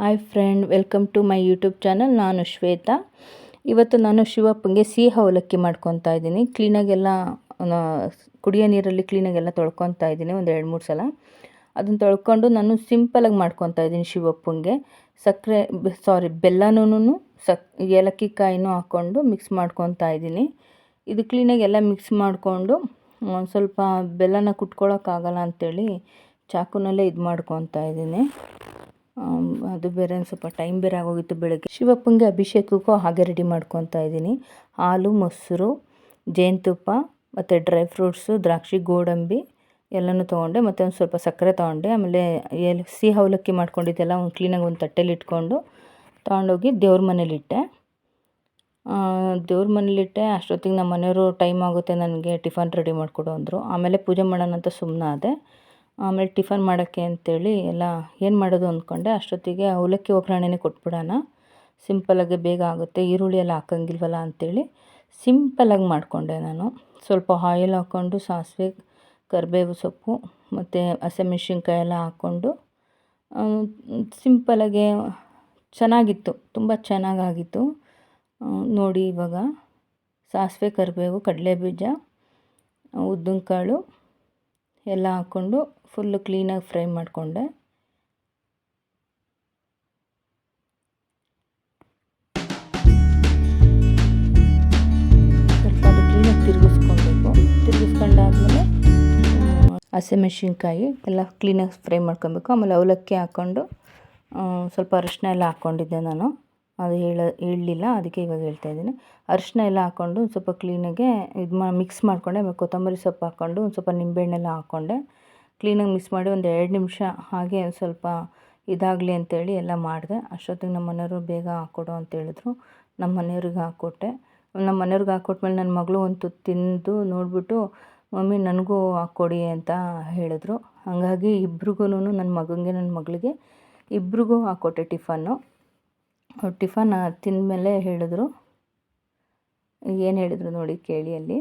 Hi friend welcome to my YouTube channel ನಾನು ಶ್ವೇತಾ. ಇವತ್ತು ನಾನು ಶಿವಪ್ಪಂಗೆ ಸಿಹಿ ಅವಲಕ್ಕಿ ಮಾಡ್ಕೊತಾ ಇದ್ದೀನಿ. ಕ್ಲೀನಾಗೆಲ್ಲ ಕುಡಿಯೋ ನೀರಲ್ಲಿ ಕ್ಲೀನಾಗೆಲ್ಲ ತೊಳ್ಕೊತಾ ಇದ್ದೀನಿ ಒಂದು ಎರಡು ಮೂರು ಸಲ. ಅದನ್ನು ತೊಳ್ಕೊಂಡು ನಾನು ಸಿಂಪಲಾಗಿ ಮಾಡ್ಕೊತಾ ಇದ್ದೀನಿ ಶಿವಪ್ಪಂಗೆ. ಸಕ್ಕರೆ ಸಾರಿ ಬೆಲ್ಲನೂ ಸಕ್ ಏಲಕ್ಕಿ ಕಾಯಿನೂ ಹಾಕ್ಕೊಂಡು ಮಿಕ್ಸ್ ಮಾಡ್ಕೊತಾ ಇದ್ದೀನಿ. ಇದು ಕ್ಲೀನಾಗಿ ಎಲ್ಲ ಮಿಕ್ಸ್ ಮಾಡಿಕೊಂಡು, ಒಂದು ಸ್ವಲ್ಪ ಬೆಲ್ಲನ ಕುಟ್ಕೊಳ್ಳೋಕ್ಕಾಗಲ್ಲ ಅಂಥೇಳಿ ಚಾಕುನಲ್ಲೇ ಇದು ಮಾಡ್ಕೊತಾ ಇದ್ದೀನಿ. ಅದು ಬೇರೆ ಸ್ವಲ್ಪ ಟೈಮ್ ಬೇರೆ ಆಗೋಗಿತ್ತು ಬೆಳಗ್ಗೆ. ಶಿವಪ್ಪಂಗೆ ಅಭಿಷೇಕಕ್ಕೂ ಹಾಗೆ ರೆಡಿ ಮಾಡ್ಕೊತಾ ಇದ್ದೀನಿ. ಹಾಲು, ಮೊಸರು, ಜೇನುತುಪ್ಪ ಮತ್ತು ಡ್ರೈ ಫ್ರೂಟ್ಸು ದ್ರಾಕ್ಷಿ, ಗೋಡಂಬಿ ಎಲ್ಲನೂ ತೊಗೊಂಡೆ. ಮತ್ತು ಒಂದು ಸ್ವಲ್ಪ ಸಕ್ಕರೆ ತೊಗೊಂಡೆ. ಆಮೇಲೆ ಎಲ್ಲಿ ಸಿಹಿ ಅವಲಕ್ಕಿ ಮಾಡ್ಕೊಂಡಿದ್ದೆಲ್ಲ ಒಂದು ಕ್ಲೀನಾಗಿ ಒಂದು ತಟ್ಟೆಲಿ ಇಟ್ಕೊಂಡು ತೊಗೊಂಡೋಗಿ ದೇವ್ರ ಮನೇಲಿಟ್ಟೆ ದೇವ್ರ ಮನೇಲಿಟ್ಟೆ ಅಷ್ಟೊತ್ತಿಗೆ ನಮ್ಮ ಮನೆಯವರು ಟೈಮ್ ಆಗುತ್ತೆ, ನನಗೆ ಟಿಫನ್ ರೆಡಿ ಮಾಡಿಕೊಡು ಅಂದರು. ಆಮೇಲೆ ಪೂಜೆ ಮಾಡೋಣ ಅಂತ ಸುಮ್ಮನಾದೆ ಆಮೇಲೆ ಟಿಫನ್ ಮಾಡೋಕ್ಕೆ ಅಂತೇಳಿ ಎಲ್ಲ ಏನು ಮಾಡೋದು ಅಂದ್ಕೊಂಡೆ, ಅಷ್ಟೊತ್ತಿಗೆ ಅವಲಕ್ಕಿ ಒಗ್ಗರಣೆನೇ ಕೊಟ್ಬಿಡೋಣ. ಸಿಂಪಲಾಗಿ ಬೇಗ ಆಗುತ್ತೆ, ಈರುಳ್ಳಿ ಎಲ್ಲ ಹಾಕಂಗಿಲ್ವಲ್ಲ ಅಂಥೇಳಿ ಸಿಂಪಲಾಗಿ ಮಾಡಿಕೊಂಡೆ ನಾನು. ಸ್ವಲ್ಪ ಆಯಿಲ್ ಹಾಕ್ಕೊಂಡು ಸಾಸಿವೆ, ಕರಿಬೇವು ಸೊಪ್ಪು, ಮತ್ತು ಹಸಿಮೆಣ್ಸಿನ್ಕಾಯಿ ಎಲ್ಲ ಹಾಕ್ಕೊಂಡು ಸಿಂಪಲಾಗೆ ಚೆನ್ನಾಗಿತ್ತು, ತುಂಬ ಚೆನ್ನಾಗಾಗಿತ್ತು. ನೋಡಿ ಇವಾಗ ಸಾಸಿವೆ, ಕರಿಬೇವು ಕಡಲೆ ಬೀಜ ಉದ್ದಿನ ಕಾಳು ಎಲ್ಲ ಹಾಕ್ಕೊಂಡು ಫುಲ್ಲು ಕ್ಲೀನಾಗಿ ಫ್ರೈ ಮಾಡಿಕೊಂಡೆ. ಸ್ವಲ್ಪ ಅದು ಕ್ಲೀನಾಗಿ ತಿರುಗಿಸ್ಕೊಬೇಕು. ತಿರುಗಿಸ್ಕೊಂಡಾದ್ಮೇಲೆ ಹಸಿಮೆಣ್ಸಿನ್ಕಾಯಿ ಎಲ್ಲ ಕ್ಲೀನಾಗಿ ಫ್ರೈ ಮಾಡ್ಕೊಬೇಕು. ಆಮೇಲೆ ಅವಲಕ್ಕಿ ಹಾಕ್ಕೊಂಡು ಸ್ವಲ್ಪ ಅರಿಶಿನ ಎಲ್ಲ ಹಾಕ್ಕೊಂಡಿದ್ದೆ ನಾನು. ಅದು ಹೇಳ, ಹೇಳಲಿಲ್ಲ, ಅದಕ್ಕೆ ಇವಾಗ ಹೇಳ್ತಾ ಇದ್ದೀನಿ. ಅರಿಶಿನ ಎಲ್ಲ ಹಾಕ್ಕೊಂಡು ಸ್ವಲ್ಪ ಕ್ಲೀನಾಗೆ ಇದು ಮಾ ಮಿಕ್ಸ್ ಮಾಡಿಕೊಂಡೆ. ಆಮೇಲೆ ಕೊತ್ತಂಬರಿ ಸೊಪ್ಪು ಹಾಕ್ಕೊಂಡು ಒಂದು ಸ್ವಲ್ಪ ನಿಂಬೆಹಣ್ಣೆಲ್ಲ ಹಾಕ್ಕೊಂಡೆ. ಕ್ಲೀನಾಗಿ ಮಿಸ್ ಮಾಡಿ ಒಂದು ಎರಡು ನಿಮಿಷ ಹಾಗೆ ಸ್ವಲ್ಪ ಇದಾಗಲಿ ಅಂತೇಳಿ ಎಲ್ಲ ಮಾಡಿದೆ. ಅಷ್ಟೊತ್ತಿಗೆ ನಮ್ಮ ಮನೆಯವರು ಬೇಗ ಹಾಕ್ಕೊಡು ಅಂತ ಹೇಳಿದ್ರು ನಮ್ಮ ಮನೆಯವ್ರಿಗೆ ಹಾಕ್ಕೊಟ್ಟೆ. ನಮ್ಮ ಮನೆಯವ್ರಿಗೆ ಹಾಕ್ಕೊಟ್ಮೇಲೆ ನನ್ನ ಮಗಳು ಒಂದು ತುತ್ತು ತಿಂದು ನೋಡಿಬಿಟ್ಟು, ಮಮ್ಮಿ, ನನಗೂ ಹಾಕ್ಕೊಡಿ ಅಂತ ಹೇಳಿದ್ರು. ಹಾಗಾಗಿ ಇಬ್ರಿಗೂ ನನ್ನ ಮಗನಿಗೆ ನನ್ನ ಮಗಳಿಗೆ ಇಬ್ರಿಗೂ ಹಾಕ್ಕೊಟ್ಟೆ ಟಿಫನ್ನು. ಟಿಫನ್ ತಿಂದಮೇಲೆ ಹೇಳಿದ್ರು. ಏನು ಹೇಳಿದ್ರು ನೋಡಿ ಕೇಳಿ ಅಲ್ಲಿ.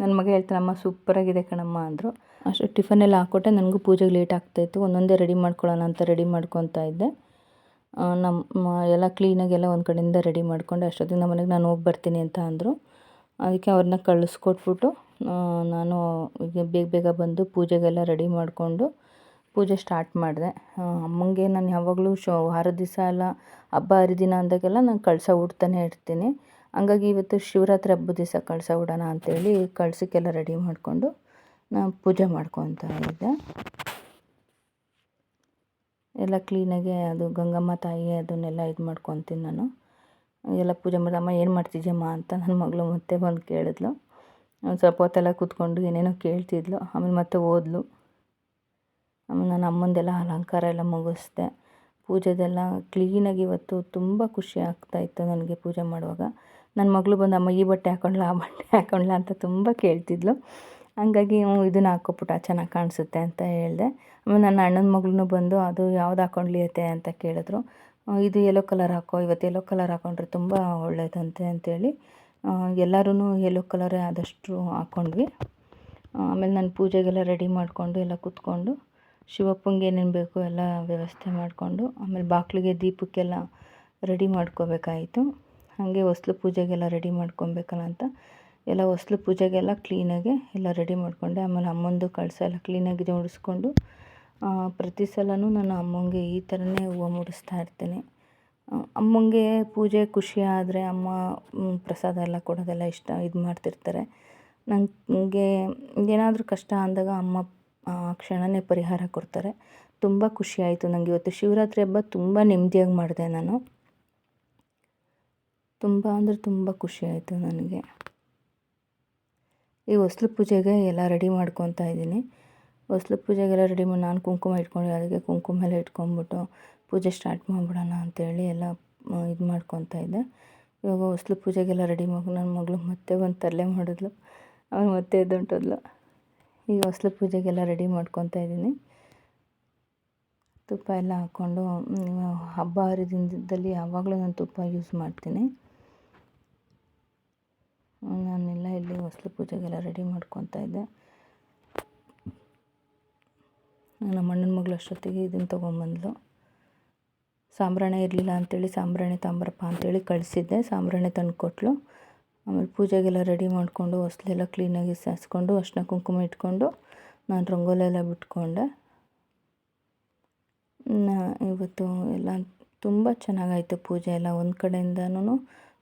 ನನ್ನ ಮಗ ಹೇಳ್ತಾನಮ್ಮ ಸೂಪರಾಗಿದೆ ಕಣಮ್ಮ ಅಂದರು. ಅಷ್ಟು ಟಿಫನೆಲ್ಲ ಹಾಕ್ಕೊಟ್ಟೆ. ನನಗೂ ಪೂಜೆಗೆ ಲೇಟ್ ಆಗ್ತಾಯಿತ್ತು ಒಂದೊಂದೇ ರೆಡಿ ಮಾಡ್ಕೊಳ್ಳೋಣ ಅಂತ ರೆಡಿ ಮಾಡ್ಕೊತಾ ಇದ್ದೆ. ನಮ್ಮ ಎಲ್ಲ ಕ್ಲೀನಾಗಿ ಎಲ್ಲ ಒಂದು ಕಡೆಯಿಂದ ರೆಡಿ ಮಾಡಿಕೊಂಡೆ. ಅಷ್ಟೊತ್ತಿಗೆ ನಮ್ಮ ಮನೆಗೆ ನಾನು ಹೋಗಿ ಬರ್ತೀನಿ ಅಂತ ಅಂದರು. ಅದಕ್ಕೆ ಅವ್ರನ್ನ ಕಳಿಸ್ಕೊಟ್ಬಿಟ್ಟು ನಾನು ಈಗ ಬೇಗ ಬೇಗ ಬಂದು ಪೂಜೆಗೆಲ್ಲ ರೆಡಿ ಮಾಡಿಕೊಂಡು ಪೂಜೆ ಸ್ಟಾರ್ಟ್ ಮಾಡಿದೆ. ಅಮ್ಮಂಗೆ ನಾನು ಯಾವಾಗಲೂ ಶೋ, ವಾರದ ದಿವಸ ಎಲ್ಲ ಹಬ್ಬ ಹರಿದಿನ ಅಂದಾಗೆಲ್ಲ ನಾನು ಕಳಸ ಉಡ್ತಾನೆ ಇರ್ತೀನಿ. ಹಂಗಾಗಿ ಇವತ್ತು ಶಿವರಾತ್ರಿ ಹಬ್ಬದ ದಿವಸ ಕಳಸ ಉಡೋಣ ಅಂತೇಳಿ ಕಳಸಕ್ಕೆಲ್ಲ ರೆಡಿ ಮಾಡಿಕೊಂಡು ನಾನು ಪೂಜೆ ಮಾಡ್ಕೊತಾ ಇದ್ದೆ. ಎಲ್ಲ ಕ್ಲೀನಾಗಿ ಅದು ಗಂಗಮ್ಮ ತಾಯಿ ಅದನ್ನೆಲ್ಲ ಇದು ಮಾಡ್ಕೊತೀನಿ ನಾನು. ಎಲ್ಲ ಪೂಜೆ ಮಾಡಿ, ಅಮ್ಮ ಏನು ಮಾಡ್ತಿದ್ಯಮ್ಮ ಅಂತ ನನ್ನ ಮಗಳು ಮತ್ತೆ ಬಂದು ಕೇಳಿದ್ಲು. ಒಂದು ಸ್ವಲ್ಪ ಹೊತ್ತೆಲ್ಲ ಕೂತ್ಕೊಂಡು ಏನೇನೋ ಕೇಳ್ತಿದ್ಲು, ಆಮೇಲೆ ಮತ್ತೆ ಓದ್ಲು. ಆಮೇಲೆ ನನ್ನ ಅಮ್ಮಂದೆಲ್ಲ ಅಲಂಕಾರ ಎಲ್ಲ ಮುಗಿಸ್ದೆ. ಪೂಜೆದೆಲ್ಲ ಕ್ಲೀನಾಗಿ ಇವತ್ತು ತುಂಬ ಖುಷಿ ಆಗ್ತಾಯಿತ್ತು ನನಗೆ ಪೂಜೆ ಮಾಡುವಾಗ. ನನ್ನ ಮಗಳು ಬಂದು, ಅಮ್ಮ, ಈ ಬಟ್ಟೆ ಹಾಕೊಂಡ್ಲ, ಆ ಬಟ್ಟೆ ಹಾಕೊಂಡ್ಲ ಅಂತ ತುಂಬ ಕೇಳ್ತಿದ್ಲು. ಹಂಗಾಗಿ ಇದನ್ನು ಹಾಕೊಬಿಟ್ಟು ಚೆನ್ನಾಗಿ ಕಾಣಿಸುತ್ತೆ ಅಂತ ಹೇಳಿದೆ. ಆಮೇಲೆ ನನ್ನ ಅಣ್ಣನ ಮಗಳೂ ಬಂದು, ಅದು ಯಾವ್ದು ಹಾಕೊಂಡ್ಲಿ ಅತ್ತೆ ಅಂತ ಕೇಳಿದ್ರು. ಇದು ಯೆಲ್ಲೋ ಕಲರ್ ಹಾಕೋ ಇವತ್ತು ಯೆಲ್ಲೋ ಕಲರ್ ಹಾಕೊಂಡ್ರೆ ತುಂಬ ಒಳ್ಳೆಯದಂತೆ ಅಂತೇಳಿ ಎಲ್ಲರೂ ಯೆಲ್ಲೋ ಕಲರೇ ಆದಷ್ಟು ಹಾಕ್ಕೊಂಡ್ವಿ ಆಮೇಲೆ ನಾನು ಪೂಜೆಗೆಲ್ಲ ರೆಡಿ ಮಾಡಿಕೊಂಡು, ಎಲ್ಲ ಕೂತ್ಕೊಂಡು, ಶಿವಪ್ಪಂಗೆ ಏನೇನು ಬೇಕು ಎಲ್ಲ ವ್ಯವಸ್ಥೆ ಮಾಡಿಕೊಂಡು, ಆಮೇಲೆ ಬಾಗಿಲಿಗೆ ದೀಪಕ್ಕೆಲ್ಲ ರೆಡಿ ಮಾಡ್ಕೋಬೇಕಾಯಿತು. ಹಾಗೆ ಹೊಸ್ಲು ಪೂಜೆಗೆಲ್ಲ ರೆಡಿ ಮಾಡ್ಕೊಬೇಕಲ್ಲ ಅಂತ. ಎಲ್ಲ ಹೊಸ್ಲು ಪೂಜೆಗೆಲ್ಲ ಕ್ಲೀನಾಗೆ ಎಲ್ಲ ರೆಡಿ ಮಾಡಿಕೊಂಡೆ. ಆಮೇಲೆ ಅಮ್ಮಂದು ಕಳಸ ಎಲ್ಲ ಕ್ಲೀನಾಗಿ ಜೋಡಿಸ್ಕೊಂಡು ಪ್ರತಿ ಸಲವೂ ನಾನು ಅಮ್ಮಂಗೆ ಈ ಥರನೇ ಹೂವು ಮುಡಿಸ್ತಾ ಇರ್ತೀನಿ. ಅಮ್ಮಂಗೆ ಪೂಜೆ ಖುಷಿ ಆದರೆ ಅಮ್ಮ ಪ್ರಸಾದ ಎಲ್ಲ ಕೊಡೋದೆಲ್ಲ ಇಷ್ಟ, ಇದು ಮಾಡ್ತಿರ್ತಾರೆ. ನನಗೆ ಏನಾದರೂ ಕಷ್ಟ ಅಂದಾಗ ಅಮ್ಮ, ಆ ಪರಿಹಾರ ಕೊಡ್ತಾರೆ. ತುಂಬ ಖುಷಿ ಆಯಿತು ನನಗೆ ಇವತ್ತು ಶಿವರಾತ್ರಿ ಹಬ್ಬ ತುಂಬ ನೆಮ್ಮದಿಯಾಗಿ ಮಾಡಿದೆ ನಾನು. ತುಂಬ ಅಂದರೆ ತುಂಬ ಖುಷಿ ಆಯಿತು ನನಗೆ. ಈ ಹೊಸ್ಲು ಪೂಜೆಗೆ ಎಲ್ಲ ರೆಡಿ ಮಾಡ್ಕೊತಾ ಇದ್ದೀನಿ. ಹೊಸ್ಲು ಪೂಜೆಗೆಲ್ಲ ರೆಡಿ ಮಾಡಿ ನಾನು ಕುಂಕುಮ ಇಟ್ಕೊಂಡು ಅದಕ್ಕೆ ಕುಂಕುಮ ಎಲ್ಲ ಇಟ್ಕೊಂಡ್ಬಿಟ್ಟು ಪೂಜೆ ಸ್ಟಾರ್ಟ್ ಮಾಡಿಬಿಡೋಣ ಅಂತೇಳಿ ಎಲ್ಲ ಇದು ಮಾಡ್ಕೊತಾ ಇದ್ದೆ. ಇವಾಗ ಹೊಸ್ಲು ಪೂಜೆಗೆಲ್ಲ ರೆಡಿ ಮಾಡಿ ನನ್ನ ಮಗಳು ಮತ್ತೆ ಒಂದು ತರಲೆ ಮಾಡಿದ್ಲು. ಅವನು ಮತ್ತೆ ಎದ್ದೊಂಟೋದ್ಲು. ಈಗ ಹೊಸ್ಲು ಪೂಜೆಗೆಲ್ಲ ರೆಡಿ ಮಾಡ್ಕೊತಾ ಇದ್ದೀನಿ. ತುಪ್ಪ ಎಲ್ಲ ಹಾಕ್ಕೊಂಡು ಹಬ್ಬ ಹರಿದಿನದಲ್ಲಿ ಯಾವಾಗಲೂ ನಾನು ತುಪ್ಪ ಯೂಸ್ ಮಾಡ್ತೀನಿ. ನಾನೆಲ್ಲ ಇಲ್ಲಿ ಹೊಸ್ಲು ಪೂಜೆಗೆಲ್ಲ ರೆಡಿ ಮಾಡ್ಕೊತಾ ಇದ್ದೆ. ನಮ್ಮ ಅಣ್ಣನ ಮಗಳು ಅಷ್ಟೊತ್ತಿಗೆ ಇದನ್ನು ತೊಗೊಂಬಂದ್ಲು ಸಾಂಬ್ರಾಣಿ ಇರಲಿಲ್ಲ ಅಂತೇಳಿ ಸಾಂಬ್ರಾಣಿ ತಾಂಬರಪ್ಪ ಅಂತೇಳಿ ಕಳಿಸಿದ್ದೆ. ಸಾಂಬ್ರಾಣಿ ತಂದು ಕೊಟ್ಲು ಆಮೇಲೆ ಪೂಜೆಗೆಲ್ಲ ರೆಡಿ ಮಾಡಿಕೊಂಡು ಹೊಸ್ಲೆಲ್ಲ ಕ್ಲೀನಾಗಿ ಸಾರಿಸ್ಕೊಂಡು ಅರ್ಶಿನ ಕುಂಕುಮ ಇಟ್ಕೊಂಡು ನಾನು ರಂಗೋಲಿ ಎಲ್ಲ ಬಿಟ್ಕೊಂಡೆ ಇವತ್ತು ಎಲ್ಲ ತುಂಬ ಚೆನ್ನಾಗಾಯಿತು ಪೂಜೆ ಎಲ್ಲ. ಒಂದು ಕಡೆಯಿಂದನೂ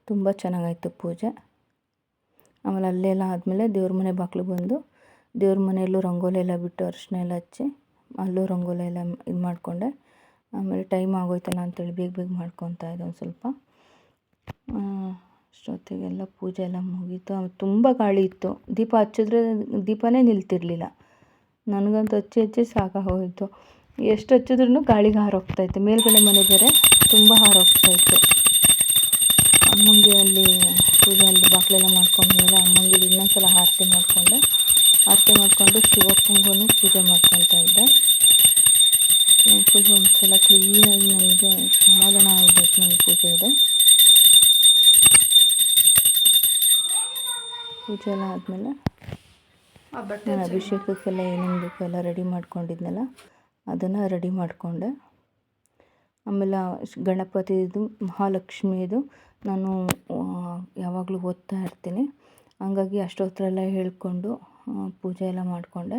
ತುಂಬ ಚೆನ್ನಾಗಾಯಿತು ಪೂಜೆ. ಆಮೇಲೆ ಅಲ್ಲೆಲ್ಲ ಆದಮೇಲೆ ದೇವ್ರ ಮನೆ ಬಾಗಿಲು ಬಂದು ದೇವ್ರ ಮನೆಯಲ್ಲೂ ರಂಗೋಲಿ ಎಲ್ಲ ಬಿಟ್ಟು ಅರಿಶಿನ ಎಲ್ಲ ಹಚ್ಚಿ ಅಲ್ಲೂ ರಂಗೋಲಿ ಎಲ್ಲ ಇದು ಮಾಡಿಕೊಂಡೆ. ಆಮೇಲೆ ಟೈಮ್ ಆಗೋಯ್ತಲ್ಲ ಅಂತೇಳಿ ಬೇಗ ಬೇಗ ಮಾಡ್ಕೊತಾ ಇದ್ದೆ ಒಂದು ಸ್ವಲ್ಪ. ಅಷ್ಟೊತ್ತಿಗೆಲ್ಲ ಪೂಜೆ ಎಲ್ಲ ಮುಗೀತು. ತುಂಬ ಗಾಳಿ ಇತ್ತು. ದೀಪ ಹಚ್ಚಿದ್ರೆ ದೀಪನೇ ನಿಲ್ತಿರಲಿಲ್ಲ. ನನಗಂತೂ ಹಚ್ಚಿ ಹಚ್ಚಿ ಸಾಕಾಗೋಯಿತು. ಎಷ್ಟು ಹಚ್ಚಿದ್ರೂ ಗಾಳಿಗೆ ಹಾರೋಗ್ತಾಯಿತ್ತು ಮೇಲ್ಗಡೆ ಮನೆ ಬೇರೆ ತುಂಬ ಹಾರೋಗ್ತಾಯಿತ್ತು ಅಮ್ಮಂಗೆ ಅಲ್ಲಿ ಪೂಜೆ ಅಲ್ಲಿ ಬಾಗಿಲೆಲ್ಲ ಮಾಡ್ಕೊಂಡ್ಮೇಲೆ ಅಮ್ಮಂಗೆ ಇನ್ನೊಂದು ಸಲ ಆರತಿ ಮಾಡಿಕೊಂಡೆ ಆರತಿ ಮಾಡಿಕೊಂಡು ಶಿವಪ್ಪಂಗೂ ಪೂಜೆ ಮಾಡ್ಕೊತಾ ಇದ್ದೆ. ಪೂಜೆ ಒಂದು ಸಲ ಕ್ಲೀನಾಗಿ ನನಗೆ ಸಮಾಧಾನ ಆಗಬೇಕು ನನಗೆ ಪೂಜೆ ಇದೆ. ಪೂಜೆ ಎಲ್ಲ ಆದಮೇಲೆ ನಾನು ಅಭಿಷೇಕಕ್ಕೆಲ್ಲ ಏನೇನು ಬೇಕು ಎಲ್ಲ ರೆಡಿ ಮಾಡ್ಕೊಂಡಿದ್ನಲ್ಲ ಅದನ್ನು ರೆಡಿ ಮಾಡಿಕೊಂಡೆ. ಆಮೇಲೆ ಗಣಪತಿದು ಮಹಾಲಕ್ಷ್ಮಿದು ನಾನು ಯಾವಾಗಲೂ ಓದ್ತಾ ಇರ್ತೀನಿ. ಹಂಗಾಗಿ ಅಷ್ಟೋತ್ರ ಎಲ್ಲ ಹೇಳ್ಕೊಂಡು ಪೂಜೆ ಎಲ್ಲ ಮಾಡಿಕೊಂಡೆ.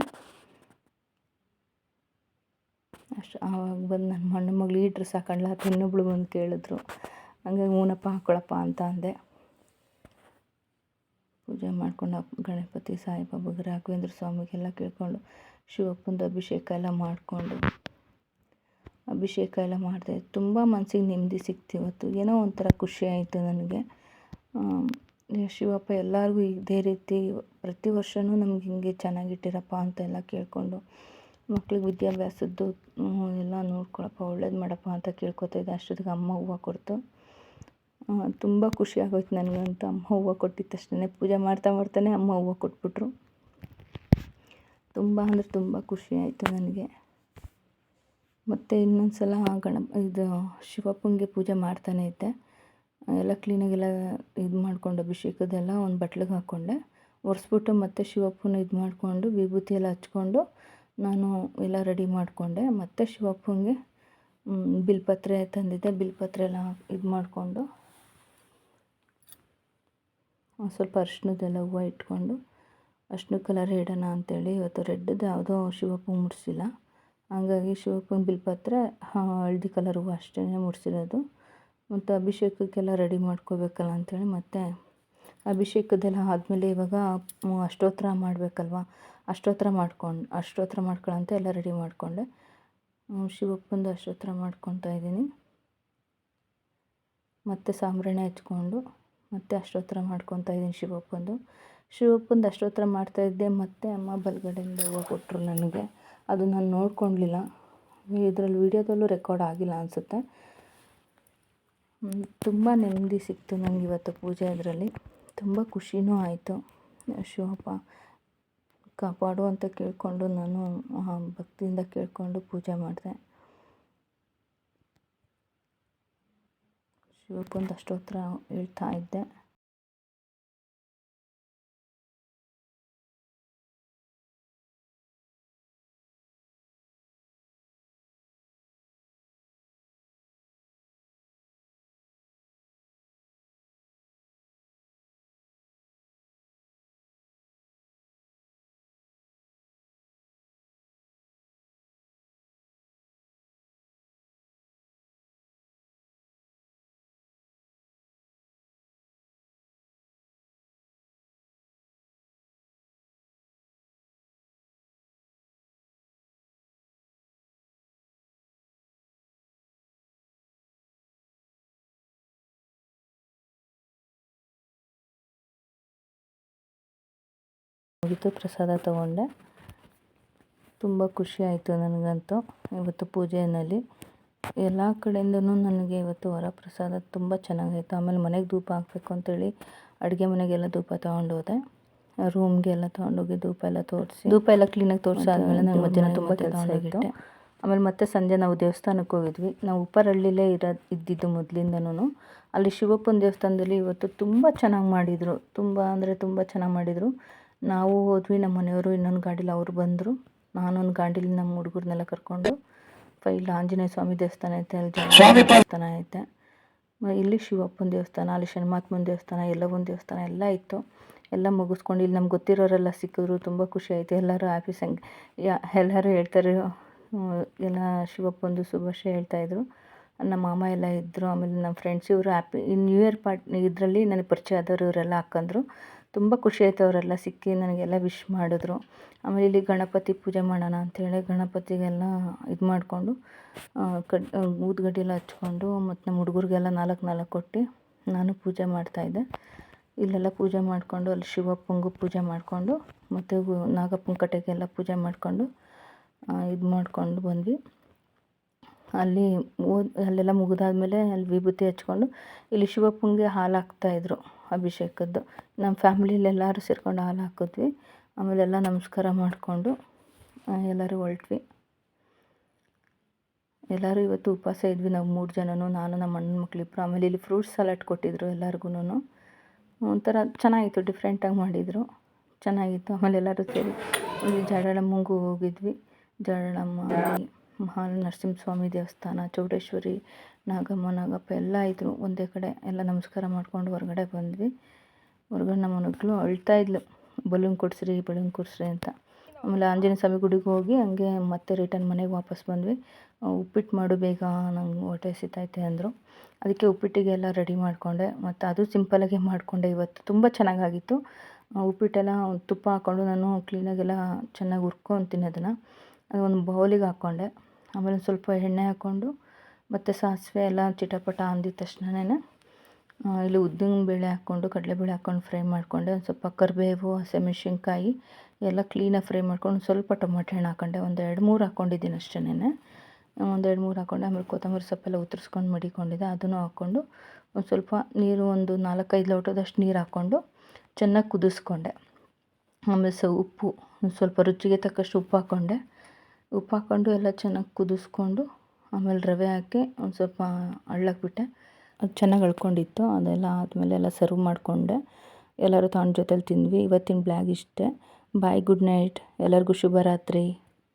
ಅಷ್ಟು, ಆವಾಗ ಬಂದು ನನ್ನ ಮಣ್ಣ ಮಗಳು ಈ ಡ್ರೆಸ್ ಹಾಕೊಂಡ್ಲ ಅಥವಾ ಇನ್ನೊಬ್ಳು ಬಂದು ಕೇಳಿದ್ರು. ಹಂಗಾಗಿ ಹ್ಞೂನಪ್ಪ ಹಾಕ್ಕೊಳಪ್ಪ ಅಂತ ಅಂದೆ. ಪೂಜೆ ಮಾಡ್ಕೊಂಡು ಗಣಪತಿ ಸಾಯಿಬಾಬಾಗೆ ರಾಘವೇಂದ್ರ ಸ್ವಾಮಿಗೆಲ್ಲ ಕೇಳ್ಕೊಂಡು, ಶಿವಪ್ಪಂದು ಅಭಿಷೇಕ ಎಲ್ಲ ಮಾಡಿಕೊಂಡು. ಅಭಿಷೇಕ ಎಲ್ಲ ಮಾಡಿದೆ. ತುಂಬ ಮನಸ್ಸಿಗೆ ನೆಮ್ಮದಿ ಸಿಕ್ತು ಇವತ್ತು. ಏನೋ ಒಂಥರ ಖುಷಿ ಆಯಿತು ನನಗೆ. ಶಿವಪ್ಪ ಎಲ್ಲರಿಗೂ ಇದೇ ರೀತಿ ಪ್ರತಿ ವರ್ಷವೂ ನಮ್ಗೆ ಹಿಂಗೆ ಚೆನ್ನಾಗಿಟ್ಟಿರಪ್ಪ ಅಂತೆಲ್ಲ ಕೇಳಿಕೊಂಡು ಮಕ್ಳಿಗೆ ವಿದ್ಯಾಭ್ಯಾಸದ್ದು ಎಲ್ಲ ನೋಡ್ಕೊಳಪ್ಪ, ಒಳ್ಳೇದು ಮಾಡಪ್ಪ ಅಂತ ಕೇಳ್ಕೊತಾ ಇದ್ದೆ. ಅಷ್ಟೊತ್ತಿಗೆ ಅಮ್ಮ ಹೂವು ಕೊಡ್ತು. ತುಂಬ ಖುಷಿ ಆಗೋಯ್ತು ಅಂತ ಅಮ್ಮ ಹೂವು ಕೊಟ್ಟಿದ್ದ ತಕ್ಷಣ ಪೂಜೆ ಮಾಡ್ತಾ ಮಾಡ್ತಾನೆ ಅಮ್ಮ ಹೂವು ಕೊಟ್ಬಿಟ್ರು. ತುಂಬ ಅಂದರೆ ತುಂಬ ಖುಷಿ ಆಯಿತು ನನಗೆ. ಮತ್ತು ಇನ್ನೊಂದು ಸಲ ಗಣ ಇದು ಶಿವಪ್ಪನಿಗೆ ಪೂಜೆ ಮಾಡ್ತಾನೆ ಇದ್ದೆ. ಎಲ್ಲ ಕ್ಲೀನಾಗೆಲ್ಲ ಇದು ಮಾಡಿಕೊಂಡು ಅಭಿಷೇಕದೆಲ್ಲ ಒಂದು ಬಟ್ಲಿಗೆ ಹಾಕ್ಕೊಂಡೆ ಒರೆಸ್ಬಿಟ್ಟು ಮತ್ತೆ ಶಿವಪ್ಪನ ಇದು ಮಾಡಿಕೊಂಡು ವಿಭೂತಿ ಎಲ್ಲ ಹಚ್ಕೊಂಡು ನಾನು ಎಲ್ಲ ರೆಡಿ ಮಾಡಿಕೊಂಡೆ. ಮತ್ತು ಶಿವಪ್ಪನಿಗೆ ಬಿಲ್ಪತ್ರೆ ತಂದಿದ್ದೆ. ಬಿಲ್ಪತ್ರೆ ಎಲ್ಲ ಇದು ಮಾಡಿಕೊಂಡು ಸ್ವಲ್ಪ ಅರ್ಶಿನದೆಲ್ಲ ಹೂವು ಇಟ್ಕೊಂಡು ಅರ್ಶಿನ ಕಲರ್ ಹೇಳೋಣ ಅಂತೇಳಿ ಇವತ್ತು ರೆಡ್ದು ಯಾವುದೋ ಶಿವಪ್ಪ ಮುಡಿಸಿಲ್ಲ. ಹಾಗಾಗಿ ಶಿವಪ್ಪನ ಬಿಲ್ಪತ್ರ ಹಳದಿ ಕಲರ್ ಹೂವು ಅಷ್ಟೇ ಮುಡಿಸಿರೋದು. ಮತ್ತು ಅಭಿಷೇಕಕ್ಕೆಲ್ಲ ರೆಡಿ ಮಾಡ್ಕೋಬೇಕಲ್ಲ ಅಂಥೇಳಿ ಮತ್ತು ಅಭಿಷೇಕದೆಲ್ಲ ಆದಮೇಲೆ ಇವಾಗ ಅಷ್ಟೋತ್ತರ ಮಾಡಬೇಕಲ್ವ? ಅಷ್ಟೋತ್ತರ ಮಾಡ್ಕೊಂಡು ಅಷ್ಟೋತ್ತರ ಮಾಡ್ಕೊಳ್ಳೋಂತ ಎಲ್ಲ ರೆಡಿ ಮಾಡಿಕೊಂಡೆ. ಶಿವಪ್ಪಂದು ಅಷ್ಟೋತ್ತರ ಮಾಡ್ಕೊತಾ ಇದ್ದೀನಿ. ಮತ್ತು ಸಾಂಬ್ರಾಣಿ ಹಚ್ಕೊಂಡು ಮತ್ತೆ ಅಷ್ಟೋತ್ತರ ಮಾಡ್ಕೊತಾ ಇದ್ದೀನಿ ಶಿವಪ್ಪಂದು. ಶಿವಪ್ಪಂದು ಅಷ್ಟೋತ್ತರ ಮಾಡ್ತಾಯಿದ್ದೆ ಮತ್ತು ಅಮ್ಮ ಬಲಗಡೆಯಿಂದ ಹೂವು ಕೊಟ್ಟರು ನನಗೆ. ಅದು ನಾನು ನೋಡ್ಕೊಳ್ಲಿಲ್ಲ ಇದರಲ್ಲಿ ವೀಡಿಯೋದಲ್ಲೂ ರೆಕಾರ್ಡ್ ಆಗಿಲ್ಲ ಅನಿಸುತ್ತೆ. ತುಂಬ ನೆಮ್ಮದಿ ಸಿಕ್ತು ನನಗೆ ಇವತ್ತು ಪೂಜೆ ಅದರಲ್ಲಿ. ತುಂಬ ಖುಷಿನೂ ಆಯಿತು. ಶಿವಪ್ಪ ಕಾಪಾಡು ಅಂತ ಕೇಳಿಕೊಂಡು ನಾನು ಭಕ್ತಿಯಿಂದ ಕೇಳಿಕೊಂಡು ಪೂಜೆ ಮಾಡಿದೆ. ಶಿವಕ್ಕೊಂದು ಅಷ್ಟೋತ್ತರ ಹೇಳ್ತಾ ಇದ್ದೆ. ಮುಗಿತು ಪ್ರಸಾದ ತಗೊಂಡೆ. ತುಂಬ ಖುಷಿ ಆಯಿತು ನನಗಂತೂ ಇವತ್ತು ಪೂಜೆಯಲ್ಲಿ. ಎಲ್ಲ ಕಡೆಯಿಂದನು ನನಗೆ ಇವತ್ತು ವರ ಪ್ರಸಾದ ತುಂಬ ಚೆನ್ನಾಗಾಯಿತು. ಆಮೇಲೆ ಮನೆಗೆ ಧೂಪ ಹಾಕಬೇಕು ಅಂತೇಳಿ ಅಡುಗೆ ಮನೆಗೆಲ್ಲ ಧೂಪ ತೊಗೊಂಡೋದೆ. ರೂಮ್ಗೆಲ್ಲ ತೊಗೊಂಡೋಗಿ ಧೂಪ ಎಲ್ಲ ತೋರಿಸಿ ಧೂಪ ಎಲ್ಲ ಕ್ಲೀನಾಗಿ ತೋರಿಸಾದ್ಮೇಲೆ ನಂಗೆ ಮಧ್ಯಾಹ್ನ ತುಂಬ ಆಗಿತ್ತು ಆಮೇಲೆ ಮತ್ತೆ ಸಂಜೆ ನಾವು ದೇವಸ್ಥಾನಕ್ಕೆ ಹೋಗಿದ್ವಿ. ನಾವು ಉಪ್ಪರಳ್ಳಿಲೇ ಇರೋ ಇದ್ದಿದ್ದು ಮೊದಲಿಂದನೂ ಅಲ್ಲಿ ಶಿವಪ್ಪನ ದೇವಸ್ಥಾನದಲ್ಲಿ ಇವತ್ತು ತುಂಬ ಚೆನ್ನಾಗಿ ಮಾಡಿದರು. ತುಂಬ ಅಂದರೆ ತುಂಬ ಚೆನ್ನಾಗಿ ಮಾಡಿದರು. ನಾವು ಹೋದ್ವಿ ನಮ್ಮ ಮನೆಯವರು ಇನ್ನೊಂದು ಗಾಡೀಲಿ ಅವರು ಬಂದರು. ನಾನೊಂದು ಗಾಡೀಲಿ ನಮ್ಮ ಹುಡುಗರನ್ನೆಲ್ಲ ಕರ್ಕೊಂಡು ಇಲ್ಲಿ ಆಂಜನೇಯ ಸ್ವಾಮಿ ದೇವಸ್ಥಾನ ಐತೆ ಅಲ್ಲಿ ದೇವಸ್ಥಾನ ಐತೆ. ಇಲ್ಲಿ ಶಿವಪ್ಪನ ದೇವಸ್ಥಾನ ಅಲ್ಲಿ ಶನಿಮಾತ್ಮನ ದೇವಸ್ಥಾನ ಎಲ್ಲವನ ದೇವಸ್ಥಾನ ಎಲ್ಲ ಇತ್ತು. ಎಲ್ಲ ಮುಗಿಸ್ಕೊಂಡು ಇಲ್ಲಿ ನಮ್ಗೆ ಗೊತ್ತಿರೋರೆಲ್ಲ ಸಿಕ್ಕಿದ್ರು ತುಂಬ ಖುಷಿ ಆಯಿತು. ಎಲ್ಲರೂ ಹ್ಯಾಪಿ ಸಂಗ್ ಯಾ ಎಲ್ಲರೂ ಹೇಳ್ತಾರೆ ಎಲ್ಲ ಶಿವಪ್ಪಂದು ಶುಭಾಶಯ ಹೇಳ್ತಾಯಿದ್ರು ನಮ್ಮ ಮಾಮ ಎಲ್ಲ ಇದ್ದರು ಆಮೇಲೆ ನಮ್ಮ ಫ್ರೆಂಡ್ಸ್ ಇವರು ಹ್ಯಾಪಿ ನ್ಯೂ ಇಯರ್ ಪಾರ್ಟ್ ಇದರಲ್ಲಿ ನನಗೆ ಪರಿಚಯ ಆದವರು ಇವರೆಲ್ಲ ಹಾಕ್ಕಂದ್ರು ತುಂಬ ಖುಷಿ ಆಯಿತು ಅವರೆಲ್ಲ ಸಿಕ್ಕಿ ನನಗೆಲ್ಲ ವಿಶ್ ಮಾಡಿದ್ರು. ಆಮೇಲೆ ಇಲ್ಲಿ ಗಣಪತಿ ಪೂಜೆ ಮಾಡೋಣ ಅಂಥೇಳಿ ಗಣಪತಿಗೆಲ್ಲ ಇದು ಮಾಡಿಕೊಂಡು ಕಡ್ ಊದುಗಡ್ಡಿ ಎಲ್ಲ ಹಚ್ಕೊಂಡು ಮತ್ತು ನಮ್ಮ ಹುಡುಗರಿಗೆಲ್ಲ ನಾಲ್ಕು ನಾಲ್ಕು ಕೊಟ್ಟು ನಾನು ಪೂಜೆ ಮಾಡ್ತಾಯಿದ್ದೆ ಇಲ್ಲೆಲ್ಲ ಪೂಜೆ ಮಾಡಿಕೊಂಡು ಅಲ್ಲಿ ಶಿವಪ್ಪಂಗೂ ಪೂಜೆ ಮಾಡಿಕೊಂಡು ಮತ್ತು ನಾಗಪ್ಪನ ಕಟ್ಟೆಗೆಲ್ಲ ಪೂಜೆ ಮಾಡಿಕೊಂಡು ಇದು ಮಾಡಿಕೊಂಡು ಬಂದ್ವಿ. ಅಲ್ಲಿ ಓದ್, ಅಲ್ಲೆಲ್ಲ ಮುಗಿದಾದ್ಮೇಲೆ ಅಲ್ಲಿ ವಿಭೂತಿ ಹಚ್ಕೊಂಡು ಇಲ್ಲಿ ಶಿವಪ್ಪಂಗೆ ಹಾಲು ಹಾಕ್ತಾಯಿದ್ರು ಅಭಿಷೇಕದ್ದು. ನಮ್ಮ ಫ್ಯಾಮ್ಲಿಲೆಲ್ಲರೂ ಸೇರ್ಕೊಂಡು ಹಾಲು ಹಾಕಿದ್ವಿ. ಆಮೇಲೆಲ್ಲ ನಮಸ್ಕಾರ ಮಾಡಿಕೊಂಡು ಎಲ್ಲರೂ ಹೊರಟ್ವಿ. ಎಲ್ಲರೂ ಇವತ್ತು ಉಪವಾಸ ಇದ್ವಿ ನಾವು ಮೂರು ಜನನು, ನಾನು, ನಮ್ಮ ಅಣ್ಣನ ಮಕ್ಕಳಿಬ್ರು ಆಮೇಲೆ ಇಲ್ಲಿ ಫ್ರೂಟ್ಸ್ ಸಲಾಡ್ ಕೊಟ್ಟಿದ್ರು ಎಲ್ಲರಿಗೂ ಒಂಥರ ಚೆನ್ನಾಗಿತ್ತು ಡಿಫ್ರೆಂಟಾಗಿ ಮಾಡಿದರು. ಚೆನ್ನಾಗಿತ್ತು. ಆಮೇಲೆ ಎಲ್ಲರೂ ಸೇರಿ ಇಲ್ಲಿ ಜಡಳಮ್ಮಂಗೂ ಹೋಗಿದ್ವಿ. ಜಡಳಮ್ಮ ಮಹಾ ನರಸಿಂಹಸ್ವಾಮಿ ದೇವಸ್ಥಾನ, ಚೌಡೇಶ್ವರಿ ನಾಗಮ್ಮ, ನಾಗಪ್ಪ ಎಲ್ಲ ಇದ್ದರು ಒಂದೇ ಕಡೆ. ಎಲ್ಲ ನಮಸ್ಕಾರ ಮಾಡ್ಕೊಂಡು ಹೊರಗಡೆ ಬಂದ್ವಿ. ಹೊರಗಡೆ ನಮ್ಮ ಮಗಳು ಅಳ್ತಾ ಇದ್ಲು. ಬಲೂನ್ ಕೊಡಿಸ್ರಿ ಬಲೂನ್ ಕೊಡಿಸ್ರಿ ಅಂತ. ಆಮೇಲೆ ಆಂಜನೇಯ ಸ್ವಾಮಿ ಗುಡಿಗೆ ಹೋಗಿ ಹಂಗೆ ಮತ್ತೆ ರಿಟರ್ನ್ ಮನೆಗೆ ವಾಪಸ್ ಬಂದ್ವಿ. ಉಪ್ಪಿಟ್ಟು ಮಾಡು ಬೇಗ ನಂಗೆ ಹೊಟ್ಟೆ ಸಿತೈತೆ ಅಂದರು. ಅದಕ್ಕೆ ಉಪ್ಪಿಟ್ಟಿಗೆಲ್ಲ ರೆಡಿ ಮಾಡಿಕೊಂಡೆ. ಮತ್ತು ಅದು ಸಿಂಪಲಾಗೆ ಮಾಡಿಕೊಂಡೆ ಇವತ್ತು. ತುಂಬ ಚೆನ್ನಾಗಾಗಿತ್ತು. ಉಪ್ಪಿಟ್ಟೆಲ್ಲ ತುಪ್ಪ ಹಾಕ್ಕೊಂಡು ನಾನು ಕ್ಲೀನಾಗೆಲ್ಲ ಚೆನ್ನಾಗಿ ಹುರ್ಕೊತೀನಿ ಅದನ್ನು ಅದು ಒಂದು ಬೌಲಿಗೆ ಹಾಕ್ಕೊಂಡೆ. ಆಮೇಲೆ ಸ್ವಲ್ಪ ಎಣ್ಣೆ ಹಾಕ್ಕೊಂಡು ಮತ್ತು ಸಾಸಿವೆ ಎಲ್ಲ ಚಿಟಪಟ ಅಂದಿದ ತಕ್ಷಣನೇ ಇಲ್ಲಿ ಉದ್ದಿನ ಬೇಳೆ ಹಾಕ್ಕೊಂಡು ಕಡಲೆಬೇಳೆ ಹಾಕ್ಕೊಂಡು ಫ್ರೈ ಮಾಡಿಕೊಂಡೆ. ಒಂದು ಸ್ವಲ್ಪ ಕರಿಬೇವು ಹಸಿಮೆಣ್ಸಿನ್ಕಾಯಿ ಎಲ್ಲ ಕ್ಲೀನಾಗಿ ಫ್ರೈ ಮಾಡ್ಕೊಂಡು ಸ್ವಲ್ಪ ಟೊಮಾಟೊ ಹಣ್ಣು ಹಾಕೊಂಡೆ. ಒಂದು ಎರಡು ಮೂರು ಹಾಕ್ಕೊಂಡಿದ್ದೀನಿ ಅಷ್ಟೇನೆ ಒಂದು ಎರಡು ಮೂರು ಹಾಕ್ಕೊಂಡೆ ಆಮೇಲೆ ಕೊತ್ತಂಬರಿ ಸೊಪ್ಪೆಲ್ಲ ಉತ್ತರಿಸ್ಕೊಂಡು ಮಡಿಕೊಂಡಿದ್ದೆ. ಅದನ್ನು ಹಾಕ್ಕೊಂಡು ಒಂದು ಸ್ವಲ್ಪ ನೀರು ಒಂದು ನಾಲ್ಕೈದು ಲೋಟದಷ್ಟು ನೀರು ಹಾಕ್ಕೊಂಡು ಚೆನ್ನಾಗಿ ಕುದಿಸ್ಕೊಂಡೆ. ಆಮೇಲೆ ಸ ಉಪ್ಪು ಸ್ವಲ್ಪ ರುಚಿಗೆ ತಕ್ಕಷ್ಟು ಉಪ್ಪು ಹಾಕ್ಕೊಂಡೆ ಉಪ್ಪು ಹಾಕ್ಕೊಂಡು ಎಲ್ಲ ಚೆನ್ನಾಗಿ ಕುದಿಸ್ಕೊಂಡು ಆಮೇಲೆ ರವೆ ಹಾಕಿ ಒಂದು ಸ್ವಲ್ಪ ಅಳ್ಳಕ್ಬಿಟ್ಟೆ ಬಿಟ್ಟೆ. ಅದು ಚೆನ್ನಾಗಿ ಅಳ್ಕೊಂಡಿತ್ತು. ಅದೆಲ್ಲ ಆದಮೇಲೆ ಎಲ್ಲ ಸರ್ವ್ ಮಾಡಿಕೊಂಡೆ. ಎಲ್ಲರೂ ತಾಂಡ್ ಜೊತೆಲಿ ತಿಂದ್ವಿ. ಇವತ್ತಿನ ಬ್ಲಾಗ್ ಇಷ್ಟೇ. ಬಾಯ್ ಗುಡ್ ನೈಟ್ ಎಲ್ಲರಿಗೂ ಶುಭರಾತ್ರಿ.